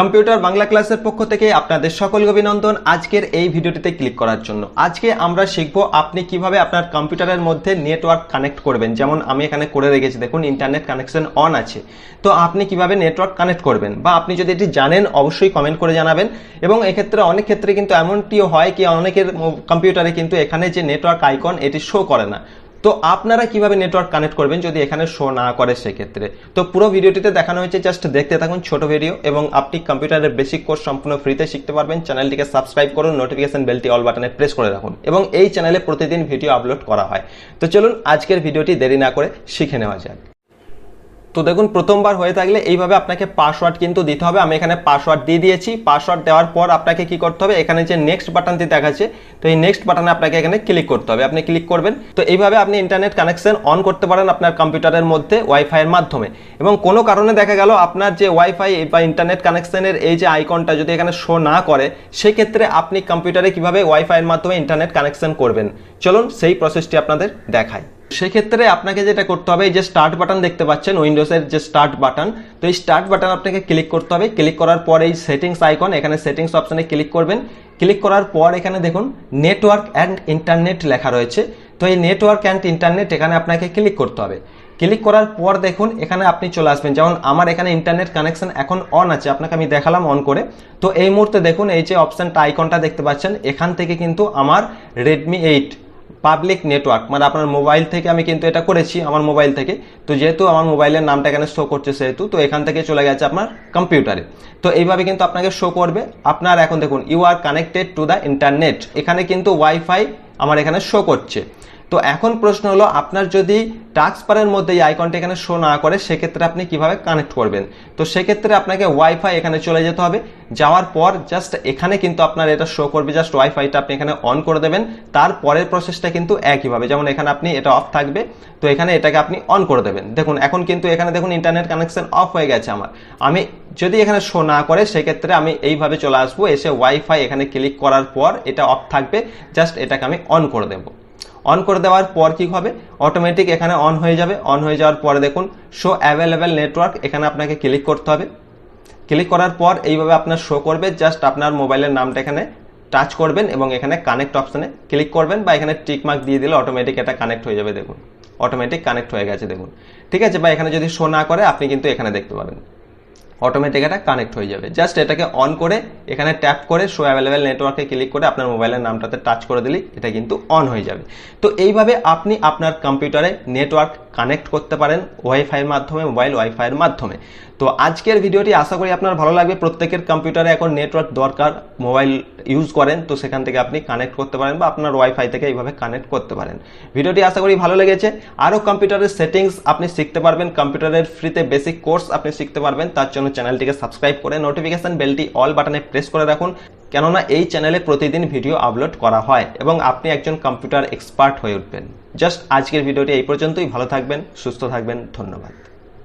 Computer Bangla ক্লাসের পক্ষ থেকে আপনাদের সকল অভিনন্দন আজকের এই ভিডিওটিতে ক্লিক করার জন্য। আজকে আমরা শিখব আপনি কীভাবে আপনার কম্পিউটারের মধ্যে নেটওয়ার্ক কানেক্ট করবেন। যেমন আমি এখানে করে রেখেছি, দেখুন, ইন্টারনেট কানেকশন অন আছে। তো আপনি কীভাবে নেটওয়ার্ক কানেক্ট করবেন? বা আপনি যদি এটি জানেন, অবশ্যই কমেন্ট করে জানাবেন। এবং এক্ষেত্রে অনেক ক্ষেত্রে কিন্তু এমনটিও হয় কি, অনেকের কম্পিউটারে কিন্তু এখানে যে নেটওয়ার্ক আইকন, এটি শো করে না। তো আপনারা কীভাবে নেটওয়ার্ক কানেক্ট করবেন যদি এখানে শো না করে সেক্ষেত্রে? তো পুরো ভিডিওটিতে দেখানো হয়েছে জাস্ট দেখতে থাকুন ছোট ভিডিও এবং আপনি কম্পিউটারের বেসিক কোর্স সম্পূর্ণ ফ্রিতে শিখতে পারবেন। চ্যানেলটিকে সাবস্ক্রাইব করুন নোটিফিকেশন বেলটি অল বাটনে প্রেস করে রাখুন, এবং এই চ্যানেলে প্রতিদিন ভিডিও আপলোড করা হয়। তো চলুন, আজকের ভিডিওটি দেরি না করে শিখে নেওয়া যাক। তো দেখুন, প্রথমবার হয়ে থাকলে এইভাবে আপনাকে পাসওয়ার্ড কিন্তু দিতে হবে। আমি এখানে পাসওয়ার্ড দিয়ে দিয়েছি। পাসওয়ার্ড দেওয়ার পর আপনাকে কি করতে হবে? এখানে যে নেক্সট বাটনটি দেখাচ্ছে, তো এই নেক্সট বাটনে আপনাকে এখানে ক্লিক করতে হবে। আপনি ক্লিক করবেন। তো এইভাবে আপনি ইন্টারনেট কানেকশন অন করতে পারেন আপনার কম্পিউটারের মধ্যে ওয়াইফাইয়ের মাধ্যমে। এবং কোনো কারণে দেখা গেল, আপনার যে ওয়াইফাই বা ইন্টারনেট কানেকশনের এই যে আইকনটা যদি এখানে শো না করে, সেক্ষেত্রে আপনি কম্পিউটারে কীভাবে ওয়াইফাইয়ের মাধ্যমে ইন্টারনেট কানেকশন করবেন? চলুন সেই প্রসেসটি আপনাদের দেখাই। সেক্ষেত্রে আপনাকে যেটা করতে হবে, এই যে স্টার্ট বাটন দেখতে পাচ্ছেন উইন্ডোজের যে স্টার্ট বাটন তো এই স্টার্ট বাটন আপনাকে ক্লিক করতে হবে। ক্লিক করার পর এই সেটিংস আইকন এখানে সেটিংস অপশনে ক্লিক করবেন। ক্লিক করার পর এখানে দেখুন নেটওয়ার্ক অ্যান্ড ইন্টারনেট লেখা রয়েছে। তো এই নেটওয়ার্ক অ্যান্ড ইন্টারনেট এখানে আপনাকে ক্লিক করতে হবে। ক্লিক করার পর দেখুন, এখানে আপনি চলে আসবেন। যেমন আমার এখানে ইন্টারনেট কানেকশন এখন অন আছে, আপনাকে আমি দেখালাম অন করে। তো এই মুহূর্তে দেখুন, এই যে অপশনটা আইকনটা দেখতে পাচ্ছেন, এখান থেকে কিন্তু আমার রেডমি এইট পাবলিক নেটওয়ার্ক মানে আপনার মোবাইল থেকে আমি কিন্তু এটা করেছি, আমার মোবাইল থেকে। তো যেহেতু আমার মোবাইলের নামটা এখানে শো করছে সেহেতু, তো এখান থেকে চলে গেছে আপনার কম্পিউটারে তো এইভাবে কিন্তু আপনাকে শো করবে। আপনার এখন দেখুন you are connected to the internet এখানে কিন্তু ওয়াইফাই আমার এখানে শো করছে। তো এখন প্রশ্ন হলো, আপনার যদি টাস্ক পারের মধ্যে এই আইকনটা এখানে শো না করে, সেক্ষেত্রে আপনি কীভাবে কানেক্ট করবেন? তো সেক্ষেত্রে আপনাকে ওয়াইফাই এখানে চলে যেতে হবে। যাওয়ার পর জাস্ট এখানে কিন্তু আপনার এটা শো করবে জাস্ট ওয়াইফাইটা আপনি এখানে অন করে দেবেন। তারপরের প্রসেসটা কিন্তু একইভাবে যেমন এখানে আপনি এটা অফ থাকবে, তো এখানে এটাকে আপনি অন করে দেবেন। দেখুন, এখন কিন্তু এখানে দেখুন ইন্টারনেট কানেকশন অফ হয়ে গেছে আমার। আমি যদি এখানে শো না করে, সেক্ষেত্রে আমি এইভাবে চলে আসব, এসে ওয়াইফাই এখানে ক্লিক করার পর এটা অফ থাকবে জাস্ট এটাকে আমি অন করে দেবো। অন করে দেওয়ার পর কি হবে? অটোমেটিক এখানে অন হয়ে যাবে। অন হয়ে যাওয়ার পরে দেখুন শো অ্যাভেলেবেল নেটওয়ার্ক এখানে আপনাকে ক্লিক করতে হবে। ক্লিক করার পর এইভাবে আপনার শো করবে জাস্ট আপনার মোবাইলের নামটা এখানে টাচ করবেন এবং এখানে কানেক্ট অপশানে ক্লিক করবেন বা এখানে টিক মার্ক দিয়ে দিলে অটোমেটিক এটা কানেক্ট হয়ে যাবে দেখুন। অটোমেটিক কানেক্ট হয়ে গেছে দেখুন। ঠিক আছে বা এখানে যদি শো না করে, আপনি কিন্তু এখানে দেখতে পাবেন। অটোমেটিক এটা কানেক্ট হয়ে যাবে। জাস্ট এটাকে অন করে, এখানে ট্যাপ করে শো অ্যাভেলেবেল নেটওয়ার্কে ক্লিক করে আপনার মোবাইলের নামটাতে টাচ করে দিলেই এটা কিন্তু অন হয়ে যাবে। তো এইভাবে আপনি আপনার কম্পিউটারে নেটওয়ার্ক কানেক্ট করতে পারেন ওয়াইফাইয়ের মাধ্যমে মোবাইল ওয়াইফাইয়ের মাধ্যমে। তো আজকের ভিডিওটি আশা করি আপনার ভালো লাগবে। প্রত্যেকের কম্পিউটারে এখন নেটওয়ার্ক দরকার মোবাইল ইউজ করেন, তো সেখান থেকে আপনি কানেক্ট করতে পারেন বা আপনার ওয়াইফাই থেকে এইভাবে কানেক্ট করতে পারেন। ভিডিওটি আশা করি ভালো লেগেছে। আরও কম্পিউটারের সেটিংস আপনি শিখতে পারবেন কম্পিউটারের ফ্রিতে বেসিক কোর্স আপনি শিখতে পারবেন, তার জন্য চ্যানেলটিকে সাবস্ক্রাইব করে নোটিফিকেশন বেলটি অল বাটনে প্রেস করে রাখুন, কেননা এই চ্যানেলে প্রতিদিন ভিডিও আপলোড করা হয় এবং আপনি একজন কম্পিউটার এক্সপার্ট হয়ে উঠবেন। জাস্ট আজকের ভিডিওটি এই পর্যন্তই। ভালো থাকবেন সুস্থ থাকবেন ধন্যবাদ।